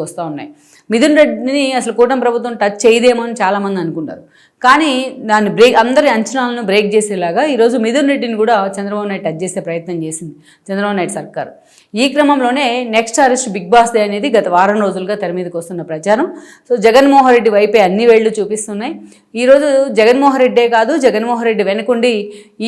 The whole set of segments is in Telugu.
వస్తూ ఉన్నాయి. మిథున్ రెడ్డిని అసలు కూటమి ప్రభుత్వం టచ్ చేయదేమో అని చాలామంది అనుకుంటారు. కానీ దాన్ని బ్రేక్ అందరి అంచనాలను బ్రేక్ చేసేలాగా ఈరోజు మిథున్ రెడ్డిని కూడా చంద్రబాబు నాయుడు టచ్ చేసే ప్రయత్నం చేసింది చంద్రబాబు నాయుడు సర్కార్. ఈ క్రమంలోనే next arrest big boss day అనేది గత వారం రోజులుగా తెర మీదకి వస్తున్న ప్రచారం. సో జగన్మోహన్ రెడ్డి వైపే అన్ని వేళ్ళు చూపిస్తున్నాయి. ఈరోజు జగన్మోహన్ రెడ్డే కాదు జగన్మోహన్ రెడ్డి వెనుకుండి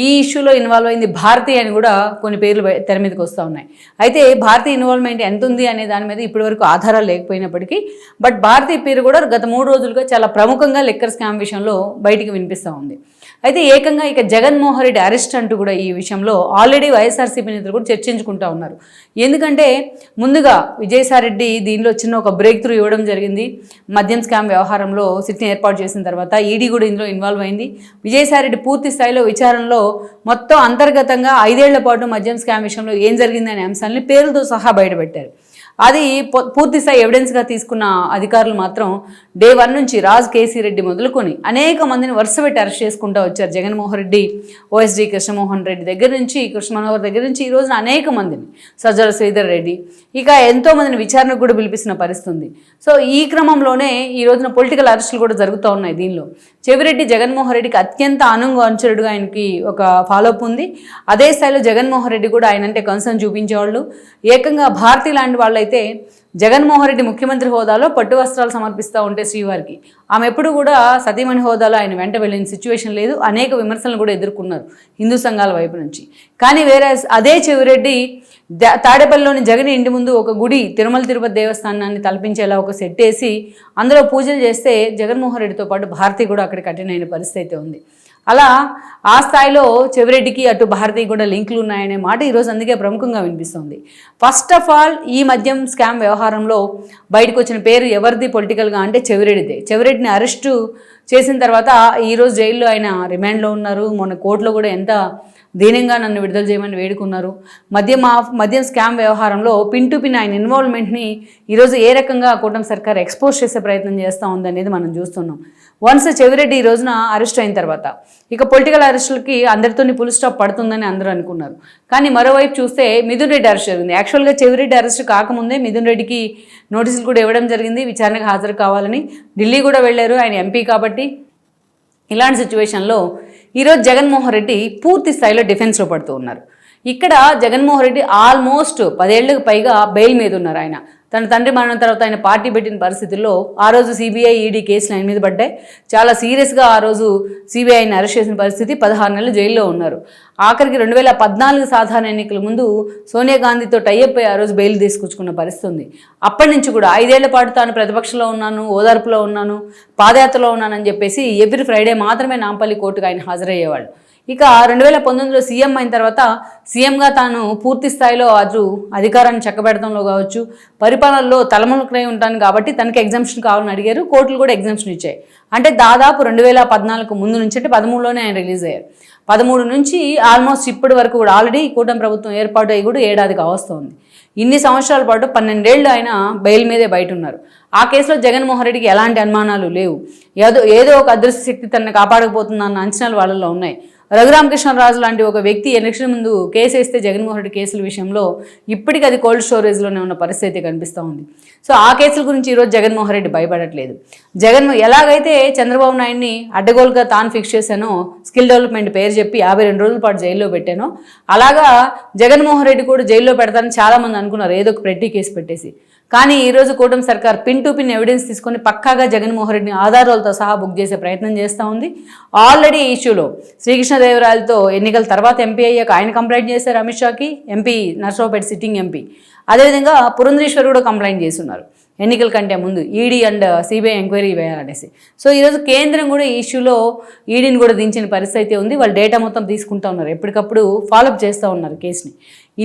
ఈ ఇష్యూలో ఇన్వాల్వ్ అయింది భారతి అని కూడా కొన్ని పేర్లు తెర మీదకి వస్తూ ఉన్నాయి. అయితే భారతీ ఇన్వాల్వ్మెంట్ ఎంత ఉంది అనే దాని మీద ఇప్పటివరకు ఆధారాలు లేకపోయినప్పటికీ బట్ భారతి పేరు కూడా గత మూడు రోజులుగా చాలా ప్రముఖంగా లిక్కర్ స్కామ్ విషయంలో బయటికి వినిపిస్తూ ఉంది. అయితే ఏకంగా ఇక జగన్మోహన్ రెడ్డి అరెస్ట్ అంటూ కూడా ఈ విషయంలో ఆల్రెడీ వైఎస్ఆర్సీపీ నేతలు కూడా చర్చించుకుంటా ఉన్నారు. ఎందుకంటే ముందుగా విజయసాయిరెడ్డి దీనిలో చిన్న ఒక బ్రేక్ త్రూ ఇవ్వడం జరిగింది. మద్యం స్కామ్ వ్యవహారంలో సిట్ని ఏర్పాటు చేసిన తర్వాత ఈడీ కూడా ఇందులో ఇన్వాల్వ్ అయింది. విజయసాయిరెడ్డి పూర్తి స్థాయిలో విచారణలో మొత్తం అంతర్గతంగా ఐదేళ్ళ పాటు మద్యం స్కామ్ విషయంలో ఏం జరిగిందనే అంశాలని పేరుతో సహా బయటపెట్టారు. అది పొ- పూర్తి స్థాయి ఎవిడెన్స్గా తీసుకున్న అధికారులు మాత్రం డే వన్ నుంచి రాజ్ కేసీ రెడ్డి మొదలుకొని అనేక మందిని వరుస పెట్టి అరెస్ట్ చేసుకుంటూ వచ్చారు. జగన్మోహన్ రెడ్డి ఓఎస్డి కృష్ణమోహన్ రెడ్డి దగ్గర నుంచి కృష్ణ మనోహర్ దగ్గర నుంచి ఈ రోజున అనేక మందిని సజ్జల శ్రీధర్ రెడ్డి ఇక ఎంతో మందిని విచారణకు కూడా పిలిపిస్తున్న పరిస్థితి ఉంది సో ఈ క్రమంలోనే ఈ రోజున పొలిటికల్ అరెస్టులు కూడా జరుగుతూ ఉన్నాయి దీనిలో. చెవిరెడ్డి జగన్మోహన్ రెడ్డికి అత్యంత అనుంగు అనుచరుడుగా ఆయనకి ఒక ఫాలోఅప్ ఉంది. అదే స్థాయిలో జగన్మోహన్ రెడ్డి కూడా ఆయన అంటే కన్సర్న్ చూపించేవాళ్ళు. ఏకంగా భారతి లాంటి అయితే జగన్మోహన్ రెడ్డి ముఖ్యమంత్రి హోదాలో పట్టు వస్త్రాలు సమర్పిస్తూ ఉంటే శ్రీవారికి. ఆమె ఎప్పుడు కూడా సతీమణి హోదాలో ఆయన వెంట వెళ్ళిన సిచ్యువేషన్ లేదు. అనేక విమర్శలను కూడా ఎదుర్కొన్నారు హిందూ సంఘాల వైపు నుంచి. కానీ వేరే అదే చెవిరెడ్డి ద- తాడేపల్లిలోని జగన్ ఇంటి ముందు ఒక గుడి తిరుమల తిరుపతి దేవస్థానాన్ని తలపించేలా ఒక సెట్ వేసి అందులో పూజలు చేస్తే జగన్మోహన్ రెడ్డితో పాటు భారతి కూడా అక్కడ కఠినైన పరిస్థితి అయితే ఉంది. అలా ఆ స్థాయిలో చెవిరెడ్డికి అటు భారతి కూడా లింకులు ఉన్నాయనే మాట ఈరోజు అందుకే ప్రముఖంగా వినిపిస్తుంది. ఫస్ట్ ఆఫ్ ఆల్ ఈ మద్యం స్కామ్ వ్యవహారంలో బయటకు వచ్చిన పేరు ఎవరిది పొలిటికల్గా అంటే చెవిరెడ్డిదే. చెవిరెడ్డిని అరెస్టు చేసిన తర్వాత ఈరోజు జైల్లో ఆయన రిమాండ్లో ఉన్నారు. మొన్న కోర్టులో కూడా ఎంత దీనంగా నన్ను విడుదల చేయమని వేడుకున్నారు. మద్యం ఆఫ్ మద్యం స్కామ్ వ్యవహారంలో పిన్ టు పిన్ ఆయన ఇన్వాల్వ్మెంట్ని ఈరోజు ఏ రకంగా కూటమి సర్కార్ ఎక్స్పోజ్ చేసే ప్రయత్నం చేస్తూ ఉందనేది మనం చూస్తున్నాం. వన్స్ చెవిరెడ్డి ఈ రోజున అరెస్ట్ అయిన తర్వాత. ఇక పొలిటికల్ అరెస్టులకి అందరితోని పుల్ స్టాప్ పడుతుందని అందరూ అనుకున్నారు. కానీ మరోవైపు చూస్తే మిథున్ రెడ్డి అరెస్ట్ జరిగింది. యాక్చువల్గా చెవిరెడ్డి అరెస్ట్ కాకముందే మిథున్ రెడ్డికి నోటీసులు కూడా ఇవ్వడం జరిగింది. విచారణకు హాజరు కావాలని ఢిల్లీ కూడా వెళ్ళారు ఆయన ఎంపీ కాబట్టి. ఇలాంటి సిచ్యువేషన్లో ఈరోజు జగన్మోహన్ రెడ్డి పూర్తి స్థాయిలో డిఫెన్స్లో పడుతూ ఉన్నారు. ఇక్కడ జగన్మోహన్ రెడ్డి ఆల్మోస్ట్ పదేళ్ళకు పైగా బెయిల్ మీద ఉన్నారు ఆయన. తన తండ్రి మరణం తర్వాత ఆయన పార్టీ పెట్టిన పరిస్థితుల్లో ఆ రోజు సిబిఐ ఈడీ కేసులు ఆయన మీద పడ్డాయి. చాలా సీరియస్గా ఆ రోజు సిబిఐని అరెస్ట్ చేసిన పరిస్థితి పదహారు నెలలు జైల్లో ఉన్నారు. ఆఖరికి రెండు వేల పద్నాలుగు సాధారణ ఎన్నికల ముందు సోనియా గాంధీతో టైఅప్ అయ్యి ఆ రోజు బెయిల్ తీసుకొచ్చుకున్న పరిస్థితి ఉంది అప్పటి నుంచి కూడా ఐదేళ్ళ పాటు తాను ప్రతిపక్షంలో ఉన్నాను ఓదార్పులో ఉన్నాను పాదయాత్రలో ఉన్నానని చెప్పేసి ఎవ్రీ ఫ్రైడే మాత్రమే నాంపల్లి కోర్టుకు ఆయన హాజరయ్యేవాళ్ళు. ఇక రెండు వేల పంతొమ్మిదిలో సీఎం అయిన తర్వాత సీఎంగా తాను పూర్తి స్థాయిలో అటు అధికారాన్ని చక్కబెడతంలో కావచ్చు పరిపాలనలో తలములకై ఉంటాను కాబట్టి తనకి ఎగ్జామ్షన్ కావాలని అడిగారు కోర్టులు కూడా ఎగ్జామ్షన్ ఇచ్చాయి. అంటే దాదాపు రెండు వేల పద్నాలుగు ముందు నుంచి అంటే పదమూడులోనే ఆయన రిలీజ్ అయ్యారు. పదమూడు నుంచి ఆల్మోస్ట్ ఇప్పటి వరకు కూడా ఆల్రెడీ కూటమి ప్రభుత్వం ఏర్పాటు అయ్యి కూడా ఏడాది కావస్తుంది ఇన్ని సంవత్సరాల పాటు పన్నెండేళ్ళు ఆయన బెయిల్ మీదే బయట ఉన్నారు. ఆ కేసులో జగన్మోహన్ రెడ్డికి ఎలాంటి అనుమానాలు లేవు. ఏదో ఏదో ఒక అదృశ్య శక్తి తనని కాపాడకపోతుందన్న అంచనాలు వాళ్ళలో ఉన్నాయి. రఘురామకృష్ణరాజు లాంటి ఒక వ్యక్తి ఎలక్షన్ ముందు కేసు వేస్తే జగన్మోహన్ రెడ్డి కేసుల విషయంలో ఇప్పటికీ అది కోల్డ్ స్టోరేజ్లోనే ఉన్న పరిస్థితి కనిపిస్తూ ఉంది. సో ఆ కేసుల గురించి ఈరోజు జగన్మోహన్ రెడ్డి భయపడట్లేదు. జగన్ ఎలాగైతే చంద్రబాబు నాయుడిని అడ్డగోలుగా తాను ఫిక్స్ చేశానో స్కిల్ డెవలప్మెంట్ పేరు చెప్పి యాభై రెండు రోజుల పాటు జైల్లో పెట్టానో అలాగా జగన్మోహన్ రెడ్డి కూడా జైల్లో పెడతానని చాలామంది అనుకున్నారు. ఏదో ఒక పెట్టి కేసు పెట్టేసి. కానీ ఈరోజు కూటమి సర్కార్ పిన్ టు పిన్ ఎవిడెన్స్ తీసుకొని పక్కాగా జగన్మోహన్ రెడ్డిని ఆధారాలతో సహా బుక్ చేసే ప్రయత్నం చేస్తూ ఉంది. ఆల్రెడీ ఈ ఇష్యూలో శ్రీకృష్ణదేవరాయలతో ఎన్నికల తర్వాత ఎంపీ అయ్యాక ఆయన కంప్లైంట్ చేశారు అమిత్ షాకి ఎంపీ నర్సరావుపేట సిట్టింగ్ ఎంపీ అదేవిధంగా పురంధేశ్వర్ కూడా కంప్లైంట్ చేస్తున్నారు. ఎన్నికల కంటే ముందు ఈడీ అండ్ సిబిఐ ఎంక్వైరీ వేయాలనేసి. సో ఈరోజు కేంద్రం కూడా ఈ ఇష్యూలో ఈడీని కూడా దించిన పరిస్థితి అయితే ఉంది. వాళ్ళు డేటా మొత్తం తీసుకుంటూ ఉన్నారు. ఎప్పటికప్పుడు ఫాలోఅప్ చేస్తూ ఉన్నారు కేసుని.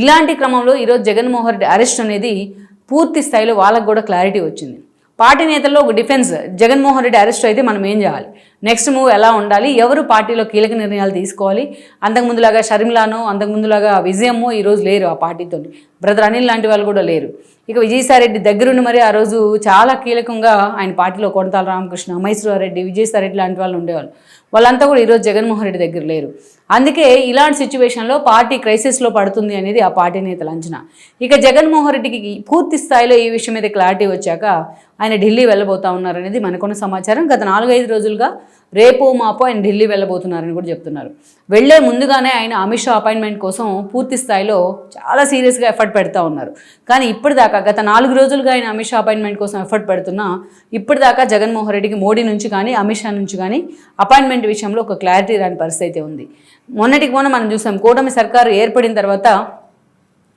ఇలాంటి క్రమంలో ఈరోజు జగన్మోహన్ రెడ్డి అరెస్ట్ అనేది పూర్తి స్థాయిలో వాళ్ళకు కూడా క్లారిటీ వచ్చింది. పార్టీ నేతల్లో ఒక డిఫెన్స్ జగన్మోహన్ రెడ్డి అరెస్ట్ అయితే మనం ఏం చేయాలి? నెక్స్ట్ మూవ్ ఎలా ఉండాలి? ఎవరు పార్టీలో కీలక నిర్ణయాలు తీసుకోవాలి? అంతకుముందులాగా షర్మిలానో అంతకుముందులాగా విజయమ్మో ఈరోజు లేరు ఆ పార్టీతో. బ్రదర్ అనిల్ లాంటి వాళ్ళు కూడా లేరు. ఇక విజయసాయిరెడ్డి దగ్గరుండి మరి ఆ రోజు చాలా కీలకంగా ఆయన పార్టీలో కొనతాల రామకృష్ణ మైసూరారెడ్డి విజయసాయిరెడ్డి లాంటి వాళ్ళు ఉండేవాళ్ళు. వాళ్ళంతా కూడా ఈరోజు జగన్మోహన్ రెడ్డి దగ్గర లేరు. అందుకే ఇలాంటి సిచ్యువేషన్లో పార్టీ క్రైసిస్లో పడుతుంది అనేది ఆ పార్టీ నేతల అంచనా. ఇక జగన్మోహన్ రెడ్డికి పూర్తి స్థాయిలో ఈ విషయం మీద క్లారిటీ వచ్చాక ఆయన ఢిల్లీ వెళ్ళబోతా ఉన్నారనేది మనకున్న సమాచారం. గత నాలుగైదు రోజులుగా రేపు మాపు ఆయన ఢిల్లీ వెళ్ళబోతున్నారని కూడా చెప్తున్నారు. వెళ్ళే ముందుగానే ఆయన అమిత్ షా అపాయింట్మెంట్ కోసం పూర్తి స్థాయిలో చాలా సీరియస్గా ఎఫర్ట్ పెడతా ఉన్నారు. కానీ ఇప్పటిదాకా గత నాలుగు రోజులుగా ఆయన అమిత్ షా అపాయింట్మెంట్ కోసం ఎఫర్ట్ పెడుతున్నా ఇప్పటిదాకా జగన్మోహన్ రెడ్డికి మోడీ నుంచి కానీ అమిత్ షా నుంచి కానీ అపాయింట్మెంట్ విషయంలో ఒక క్లారిటీ రాని పరిస్థితి అయితే ఉంది. మొన్నటికి మొన్న మనం చూసాం కూటమి సర్కారు ఏర్పడిన తర్వాత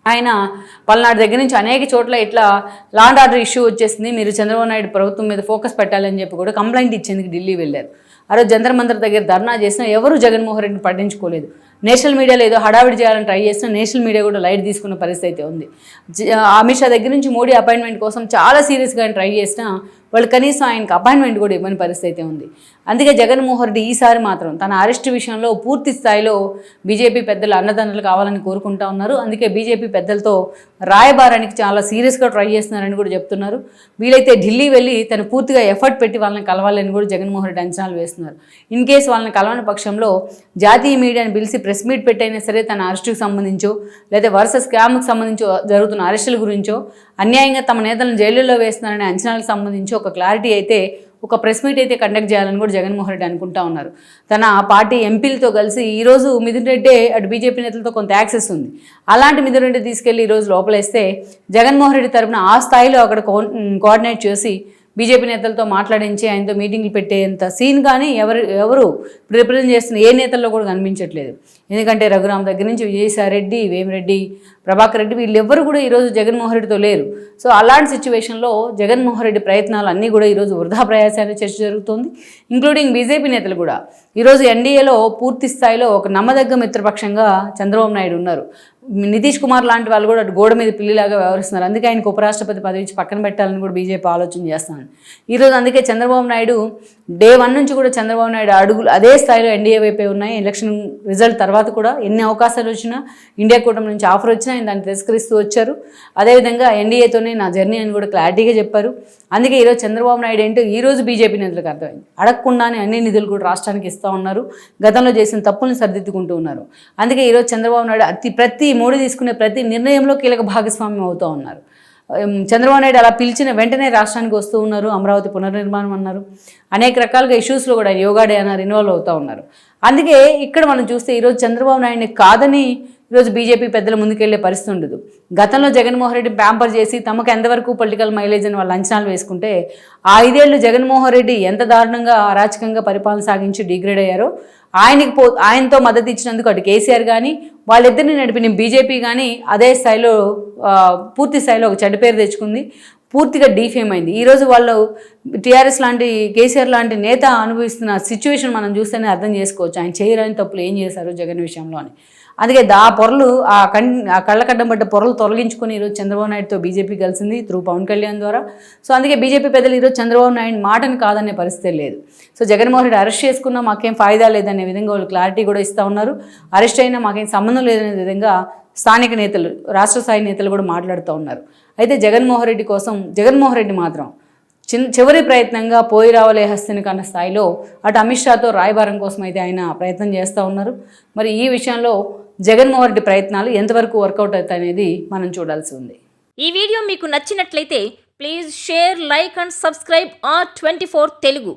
ఆయన పల్నాడు దగ్గర నుంచి అనేక చోట్ల ఇట్లా లాండ్ ఆర్డర్ ఇష్యూ వచ్చేసింది. మీరు చంద్రబాబు నాయుడు ప్రభుత్వం మీద ఫోకస్ పెట్టాలని చెప్పి కూడా కంప్లైంట్ ఇచ్చేందుకు ఢిల్లీ వెళ్ళారు. ఆ రోజు జంతర్ మంత్ర దగ్గర ధర్నా చేసినా ఎవరు జగన్మోహన్ రెడ్డిని పట్టించుకోలేదు. నేషనల్ మీడియాలో ఏదో హడావిడి చేయాలని ట్రై చేసినా నేషనల్ మీడియా కూడా లైట్ తీసుకున్న పరిస్థితి అయితే ఉంది. జ- అమిత్ షా దగ్గర నుంచి మోడీ అపాయింట్మెంట్ కోసం చాలా సీరియస్గా ట్రై చేసినా వాళ్ళు కనీసం ఆయనకు అపాయింట్మెంట్ కూడా ఇవ్వని పరిస్థితి అయితే ఉంది. అందుకే జగన్మోహన్ రెడ్డి ఈసారి మాత్రం తన అరెస్టు విషయంలో పూర్తి స్థాయిలో బీజేపీ పెద్దలు అన్నదండలు కావాలని కోరుకుంటా ఉన్నారు. అందుకే బీజేపీ పెద్దలతో రాయబారానికి చాలా సీరియస్గా ట్రై చేస్తున్నారని కూడా చెప్తున్నారు. వీలైతే ఢిల్లీ వెళ్ళి తను పూర్తిగా ఎఫర్ట్ పెట్టి వాళ్ళని కలవాలని కూడా జగన్మోహన్ రెడ్డి అంచనాలు వేస్తున్నారు. ఇన్ కేసు వాళ్ళని కలవని పక్షంలో జాతీయ మీడియాని పిలిచి ప్రెస్ మీట్ పెట్టైనా సరే తన అరెస్టుకు సంబంధించో లేదా వరుస స్కామ్కి సంబంధించో జరుగుతున్న అరెస్టుల గురించో అన్యాయంగా తమ నేతలను జైలులో వేస్తున్నారనే అంచనాలకు సంబంధించి ఒక ఒక క్లారిటీ అయితే ఒక ప్రెస్ మీట్ అయితే కండక్ట్ చేయాలని కూడా జగన్మోహన్ రెడ్డి అనుకుంటా ఉన్నారు. తన పార్టీ ఎంపీలతో కలిసి ఈరోజు మిథున్ రెడ్డి అటు బీజేపీ నేతలతో కొంత యాక్సెస్ ఉంది. అలాంటి మిథున్ రెడ్డి తీసుకెళ్ళి ఈరోజు లోపలేస్తే జగన్మోహన్ రెడ్డి తరపున ఆ స్థాయిలో అక్కడ కో- కోఆర్డినేట్ చేసి బీజేపీ నేతలతో మాట్లాడించి ఆయనతో మీటింగ్లు పెట్టేంత సీన్ కానీ ఎవరు ఎవరు రిప్రజెంట్ చేస్తున్న ఏ నేతల్లో కూడా కనిపించట్లేదు. ఎందుకంటే రఘురామ్ దగ్గర నుంచి విజయసాయిరెడ్డి వేమిరెడ్డి ప్రభాకర్ రెడ్డి వీళ్ళెవ్వరు కూడా ఈరోజు జగన్మోహన్ రెడ్డితో లేరు. సో అలాంటి సిచ్యువేషన్లో జగన్మోహన్ రెడ్డి ప్రయత్నాలు అన్నీ కూడా ఈరోజు వృధా ప్రయాసాన్ని చర్చ జరుగుతోంది. ఇంక్లూడింగ్ బీజేపీ నేతలు కూడా. ఈరోజు ఎన్డీఏలో పూర్తి స్థాయిలో ఒక నమ్మదగ్గ మిత్రపక్షంగా చంద్రబాబు నాయుడు ఉన్నారు. నితీష్ కుమార్ లాంటి వాళ్ళు కూడా గోడ మీద పిల్లిలాగా వ్యవహరిస్తున్నారు. అందుకే ఆయనకు ఉపరాష్ట్రపతి పదవి ఇచ్చి పక్కన పెట్టాలని కూడా బీజేపీ ఆలోచన చేస్తున్నాను. ఈరోజు అందుకే చంద్రబాబు నాయుడు డే వన్ నుంచి కూడా చంద్రబాబు నాయుడు అడుగులు అదే స్థాయిలో ఎన్డీఏ వైపే ఉన్నాయి. ఎలక్షన్ రిజల్ట్ తర్వాత కూడా ఎన్ని అవకాశాలు వచ్చినా ఇండియా కూటమి నుంచి ఆఫర్ వచ్చినా ఆయన దాన్ని తిరస్కరిస్తూ వచ్చారు. అదేవిధంగా ఎన్డీఏతోనే నా జర్నీ అని కూడా క్లారిటీగా చెప్పారు. అందుకే ఈరోజు చంద్రబాబు నాయుడు ఏంటో ఈ రోజు బీజేపీ నేతలకు అర్థమైంది. అడగకుండానే అన్ని నిధులు కూడా రాష్ట్రానికి ఇస్తూ ఉన్నారు. గతంలో చేసిన తప్పులను సరిదిద్దుకుంటూ ఉన్నారు. అందుకే ఈరోజు చంద్రబాబు నాయుడు అతి ప్రతి మోడీ తీసుకునే ప్రతి నిర్ణయంలో కీలక భాగస్వామ్యం అవుతూ ఉన్నారు. చంద్రబాబు నాయుడు అలా పిలిచిన వెంటనే రాష్ట్రానికి వస్తూ ఉన్నారు అమరావతి పునర్నిర్మాణం అన్నారు. అనేక రకాలుగా ఇష్యూస్లో కూడా యోగా డే అన్నారు ఇన్వాల్వ్ అవుతూ ఉన్నారు. అందుకే ఇక్కడ మనం చూస్తే ఈరోజు చంద్రబాబు నాయుడిని కాదని ఈరోజు బీజేపీ పెద్దల ముందుకెళ్ళే పరిస్థితి ఉండదు. గతంలో జగన్మోహన్ రెడ్డి ప్యాంపర్ చేసి తమకు ఎంతవరకు పొలిటికల్ మైలేజ్ అని వాళ్ళు అంచనాలు వేసుకుంటే ఆ ఐదేళ్ళు జగన్మోహన్ రెడ్డి ఎంత దారుణంగా అరాచకంగా పరిపాలన సాగించి డిగ్రేడ్ అయ్యారో ఆయనకి పో ఆయనతో మద్దతు ఇచ్చినందుకు అటు కేసీఆర్ కానీ వాళ్ళిద్దరిని నడిపిన బీజేపీ కానీ అదే స్థాయిలో పూర్తి స్థాయిలో ఒక చెడ్డ పేరు తెచ్చుకుంది. పూర్తిగా డీఫేమ్ అయింది. ఈరోజు వాళ్ళు టీఆర్ఎస్ లాంటి కేసీఆర్ లాంటి నేత అనుభవిస్తున్న సిచ్యువేషన్ మనం చూస్తేనే అర్థం చేసుకోవచ్చు. ఆయన చేయరాని తప్పులు ఏం చేశారు జగన్ విషయంలో అని. అందుకే దా పొరలు ఆ కం ఆ కళ్ళకడ్డం పడ్డ పొరలు తొలగించుకుని ఈరోజు చంద్రబాబు నాయుడుతో బీజేపీ కలిసింది త్రూ పవన్ కళ్యాణ్ ద్వారా. సో అందుకే బీజేపీ పెద్దలు ఈరోజు చంద్రబాబు నాయుడు మాటను కాదనే పరిస్థితి లేదు. సో జగన్మోహన్ రెడ్డి అరెస్ట్ చేసుకున్నా మాకేం ఫాయిదా లేదనే విధంగా వాళ్ళు క్లారిటీ కూడా ఇస్తూ ఉన్నారు. అరెస్ట్ అయినా మాకేం సంబంధం లేదనే విధంగా స్థానిక నేతలు రాష్ట్ర స్థాయి నేతలు కూడా మాట్లాడుతూ ఉన్నారు. అయితే జగన్మోహన్ రెడ్డి కోసం జగన్మోహన్ రెడ్డి మాత్రం చిన్ చివరి ప్రయత్నంగా పోయి రావలే హస్తిని కన్న స్థాయిలో అటు అమిత్ షాతో రాయబారం కోసం అయితే ఆయన ప్రయత్నం చేస్తూ ఉన్నారు. మరి ఈ విషయంలో జగన్మోహన్ రెడ్డి ప్రయత్నాలు ఎంతవరకు వర్కౌట్ అవుతాయి అనేది మనం చూడాల్సి ఉంది. ఈ వీడియో మీకు నచ్చినట్లయితే please share like and subscribe R twenty Telugu.